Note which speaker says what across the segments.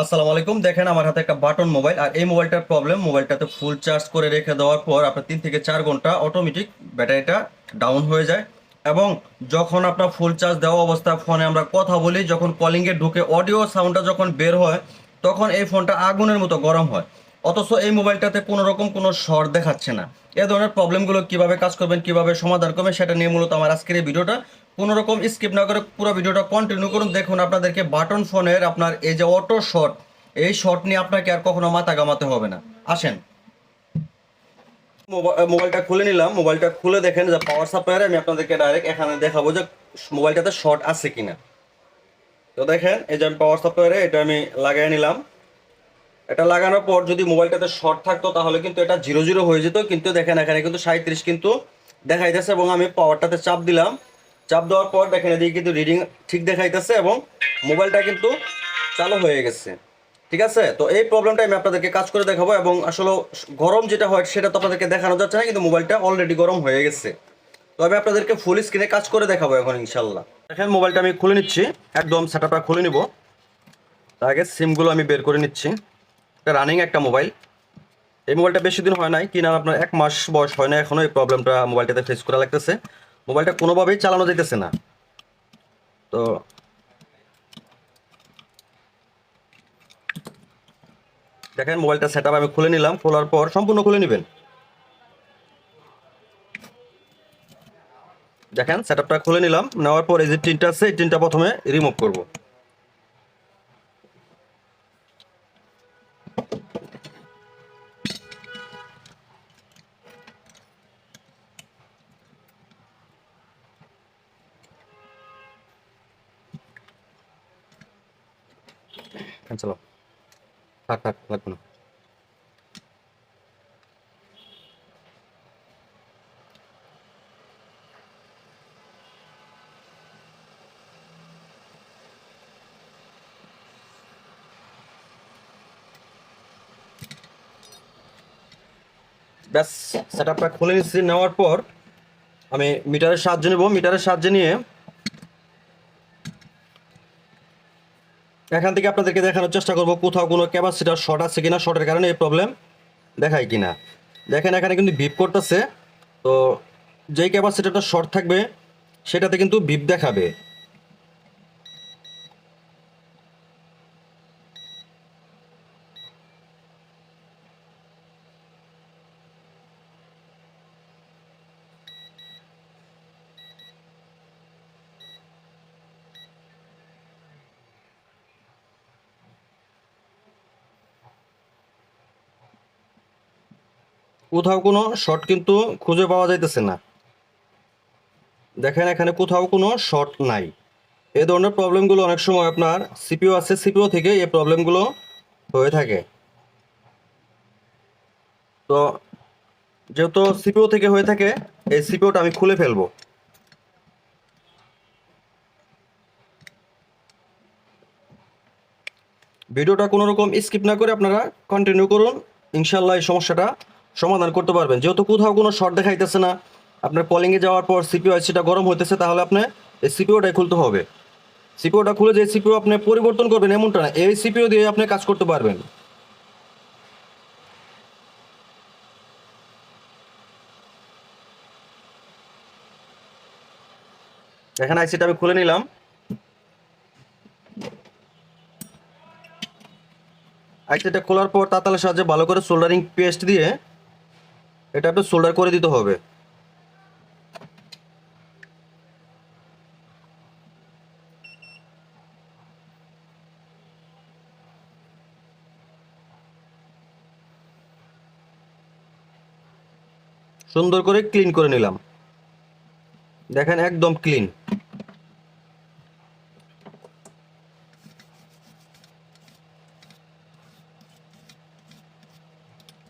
Speaker 1: আসসালামু আলাইকুম। দেখেন আমার হাতে একটা বাটন মোবাইল, আর এই মোবাইলটার প্রবলেম, মোবাইলটাতে ফুল চার্জ করে রেখে দেওয়ার পর আপনার তিন থেকে চার ঘণ্টা অটোমেটিক ব্যাটারিটা ডাউন হয়ে যায়। এবং যখন আপনার ফুল চার্জ দেওয়া অবস্থায় ফোনে আমরা কথা বলি, যখন কলিংয়ে ঢুকে অডিও সাউন্ডটা যখন বের হয়, তখন এই ফোনটা আগুনের মতো গরম হয়। অথচ এই মোবাইলটাতে কোনো রকম কোনো শর দেখাচ্ছে না। এ ধরনের প্রবলেমগুলো কীভাবে কাজ করবেন, কীভাবে সমাধান করবেন, সেটা নিয়ে মূলত আমার আজকের এই ভিডিওটা। কোনো রকম স্কিপ না করে পুরো ভিডিওটা কন্টিনিউ করুন। দেখুন আপনাদেরকে বাটন ফোনের আপনার এই যে অটো শট এই শট নিয়ে আপনাকে আর কখনো মাথা গামাতে হবে না। আসেন। মোবা- মোবাইলটা খুলে নিলাম। মোবাইলটা খুলে দেখেন যে পাওয়ার সাপ্লাইয়ের আমি আপনাদেরকে ডাইরেক্ট এখানে দেখাবো যে মোবাইলটাতে শর্ট আছে কিনা। তো দেখেন, এই যে আমি পাওয়ার সাপ্লাইয়ারে এটা আমি লাগাই নিলাম। এটা লাগানোর পর যদি মোবাইলটাতে শর্ট থাকতো তাহলে কিন্তু এটা জিরো জিরো হয়ে যেত। কিন্তু দেখেন এখানে কিন্তু সাঁত্রিশ কিন্তু দেখাইতেছে এবং আমি পাওয়ারটাতে চাপ দিলাম। চাপ দেওয়ার পর দেখেন এদিকে কিন্তু রিডিং ঠিক দেখাইতেছে এবং মোবাইলটা কিন্তু চালু হয়ে গেছে। ঠিক আছে? তো এই প্রবলেমটা আমি আপনাদেরকে কাজ করে দেখাবো এবং আসলে গরম যেটা হয় সেটা তো আপনাদেরকে দেখানো যাচ্ছে না, কিন্তু মোবাইলটা অলরেডি গরম হয়ে গেছে। তো আমি আপনাদেরকে ফুল স্ক্রিনে কাজ করে দেখাবো এখন ইনশাল্লাহ দেখেন মোবাইলটা আমি খুলে নিচ্ছি। একদম সেটআপটা খুলে নিব। তার আগে সিমগুলো আমি বের করে নিচ্ছি। এটা রানিং একটা মোবাইল এই মোবাইলটা বেশি দিন হয় নাই। কিনা আপনার এক মাস বয়স হয় না, এখনও এই প্রবলেমটা মোবাইলটাতে ফেস করা লাগতেছে। মোবাইলটা কোনোভাবেই চালানো যেতেছে না। তো দেখেন মোবাইলটা সেট আমি খুলে নিলাম, খোলার পর সম্পূর্ণ খুলে নেবেন। দেখেন সেট খুলে নিলাম, নেওয়ার পর এই যে টিনটা আছে, এই টিনটা প্রথমে রিমুভ করব। চলো থাক থাক, লাগবে না। ব্যাস সেট আপটা খুলে নিচ্ছি, নেওয়ার পর আমি মিটারের সাহায্য নেব। মিটারের সাহায্যে নিয়ে এখান থেকে আপনাদেরকে দেখানোর চেষ্টা করব কোথাও কোনো ক্যাপাসিটার শর্ট আছে কিনা শর্টের কারণে এই প্রবলেম দেখায় কিনা। দেখেন এখানে কিন্তু ভিপ করতেছে, তো যেই ক্যাপাসিটারটা শর্ট থাকবে, সেটাতে কিন্তু ভিপ দেখাবে। কোথাও কোনো শর্ট কিন্তু খুঁজে পাওয়া যাইতেছে না। দেখেন এখানে কোথাও কোনো শর্ট নাই। এই ধরনের প্রবলেমগুলো অনেক সময় আপনার সিপিও আছে সিপিও থেকে এই প্রবলেমগুলো হয়ে থাকে। তো যেহেতু সিপিও থেকে হয়ে থাকে, এই সিপিওটা আমি খুলে ফেলব। ভিডিওটা কোনো রকম স্কিপ না করে আপনারা কন্টিনিউ করুন। ইনশাল্লাহ এই সমস্যাটা সমাধান করতে পারবেন। যেহেতু কোথাও কোনো শর্ট দেখাইতেছে না, আপনার কলিংয়ে যাওয়ার পর সিপিও সেটা গরম হইতেছে, তাহলে আপনি এই সিপিওটাই খুলতে হবে। সিপিওটা খুলে যে সিপিও আপনি পরিবর্তন করবেন এমনটা না, এই সিপিও দিয়ে আপনি কাজ করতে পারবেন। এখানে আইসিটা আমি খুলে নিলাম। আইসিটা খোলার পর তাতালের সাহায্যে ভালো করে সোল্ডারিং পেস্ট দিয়ে এটা একটু সোল্ডার করে দিতে হবে। সুন্দর করে ক্লিন করে নিলাম। দেখেন একদম ক্লিন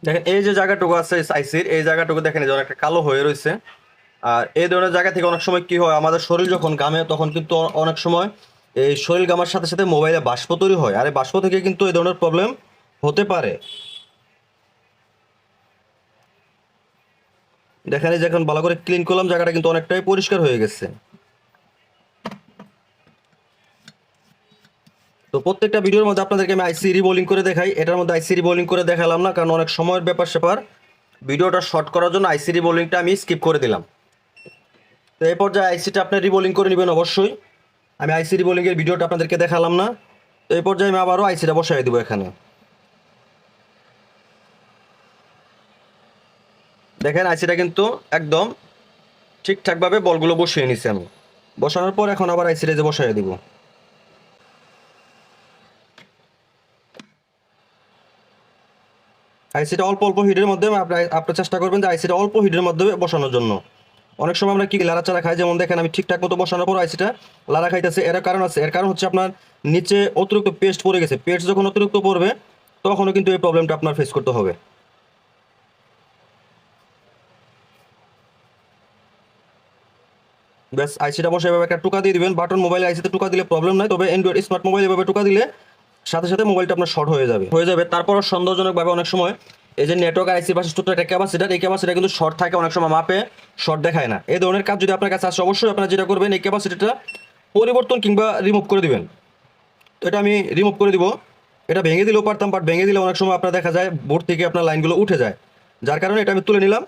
Speaker 1: দেখেন, এই যে জায়গাটুকু আছে আইসির, এই জায়গাটুকু দেখেন, এই যে অনেকটা কালো হয়ে রয়েছে। আর এই ধরনের জায়গা থেকে অনেক সময় কি হয়, আমাদের শরীর যখন ঘামে, তখন কিন্তু অনেক সময় এই শরীর ঘামার সাথে সাথে মোবাইলে বাষ্প তৈরি হয়। আর এই বাষ্প থেকে কিন্তু এই ধরনের প্রবলেম হতে পারে। দেখেন, এই যে এখন ভালো করে ক্লিন করলাম, জায়গাটা কিন্তু অনেকটাই পরিষ্কার হয়ে গেছে। তো প্রত্যেকটা ভিডিওর মধ্যে আপনাদেরকে আমি আইসি রিবোলিং করে দেখাই। এটার মধ্যে আইসি রিবোলিং করে দেখালাম না, কারণ অনেক সময়ের ব্যাপার স্যাপার। ভিডিওটা শর্ট করার জন্য আইসি রিবোলিংটা আমি স্কিপ করে দিলাম। তো এই পর্যায়ে আইসিটা আপনি রিবোলিং করে নেবেন অবশ্যই। আমি আইসি রিবোলিংয়ের ভিডিওটা আপনাদেরকে দেখালাম না। তো এই পর্যায়ে আমি আবারও আইসিটা বসাই দেবো এখানে। দেখেন আইসিটা কিন্তু একদম ঠিকঠাকভাবে বলগুলো বসিয়ে নিছি আমি। বসানোর পর এখন আবার আইসিটা যে বসাই দিব। আইসিটা অল্প অল্প হিটের মধ্যে আপনি আপনি চেষ্টা করবেন যে আইসিটা অল্প হিটের মধ্যে বসানোর জন্য। অনেক সময় আমরা কি লাড়াচাড়া খাই, যেমন দেখেন আমি ঠিকঠাক মতো বসানোর পর আইসিটা লাড়া খাইতেছে। এর কারণ আছে, এর কারণ হচ্ছে আপনার নিচে অতিরিক্ত পেস্ট পড়ে গেছে। পেস্ট যখন অতিরিক্ত পড়বে, তখনও কিন্তু এই প্রবলেমটা আপনার ফেস করতে হবে। ব্যাস আইসিটা বসে এভাবে একটা টুকা দিয়ে দিবেন। বাটন মোবাইলে আইসিতে টুকা দিলে প্রবলেম নাই, তবে অ্যান্ড্রয়েড স্মার্ট মোবাইল এভাবে টুকা দিলে সাথে সাথে মোবাইলটা আপনার শর্ট হয়ে যাবে। হয়ে যাবে। তারপরও সন্দেহজনকভাবে অনেক সময় এই যে নেটওয়ার্ক আইসি পাশে ছোট্ট একটা ক্যাপাসিটার এই ক্যাপাসিটা কিন্তু শর্ট থাকে, অনেক সময় মাপে শর্ট দেখায় না। এই ধরনের কাজ যদি আপনার কাছে আসে, অবশ্যই আপনারা যেটা করবেন, এই ক্যাপাসিটিটা পরিবর্তন কিংবা রিমুভ করে দিবেন। তো এটা আমি রিমুভ করে দিব। এটা ভেঙে দিলেও পারতাম বাট ভেঙে দিলে অনেক সময় আপনার দেখা যায় বোর্ড থেকে আপনার লাইনগুলো উঠে যায়। যার কারণে এটা আমি তুলে নিলাম।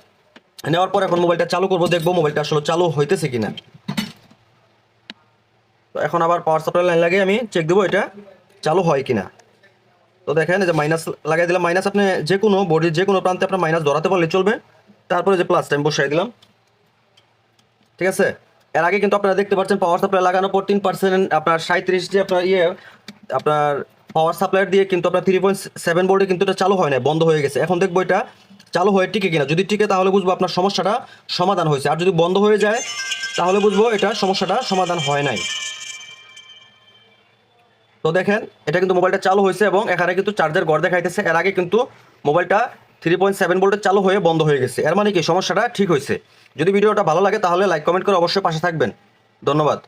Speaker 1: নেওয়ার পর এখন মোবাইলটা চালু করব, দেখব মোবাইলটা আসলে চালু হইতেছে কিনা। তো এখন আবার পাওয়ার সাপ্লাই লাইন লাগে আমি চেক দেবো এটা। চালু হয় কিনা? তো দেখেন যে মাইনাস লাগাই দিলাম মাইনাস আপনি যে কোনো বডির যে কোনো প্রান্তে আপনার মাইনাস ধরাতে পারলে চলবে। তারপরে যে প্লাস টাইম বসাই দিলাম। ঠিক আছে? এর আগে কিন্তু আপনারা দেখতে পাচ্ছেন পাওয়ার সাপ্লাই লাগানোর পর তিন পার্সেন্ট আপনার সাঁত্রিশ যে আপনার ইয়ে আপনার পাওয়ার সাপ্লাইয়ের দিয়ে কিন্তু আপনার থ্রি পয়েন্ট সেভেন বোর্ডে কিন্তু এটা চালু হয় না বন্ধ হয়ে গেছে। এখন দেখব এটা চালু হয়ে টিকে কিনা। যদি টিকে তাহলে বুঝব আপনার সমস্যাটা সমাধান হয়েছে। আর যদি বন্ধ হয়ে যায়, তাহলে বুঝব এটা সমস্যাটা সমাধান হয় নাই। তো দেখেন, এটা কিন্তু মোবাইলটা চালু হয়েছে এবং এখানে কিন্তু চার্জার গড় দেখাইতেছে। এর আগে কিন্তু মোবাইলটা থ্রি পয়েন্ট সেভেন ভোল্টের চালু হয়ে বন্ধ হয়ে গেছে। এর মানে কি, সমস্যাটা ঠিক হয়েছে। যদি ভিডিওটা ভালো লাগে তাহলে লাইক কমেন্ট করে অবশ্যই পাশে থাকবেন। ধন্যবাদ।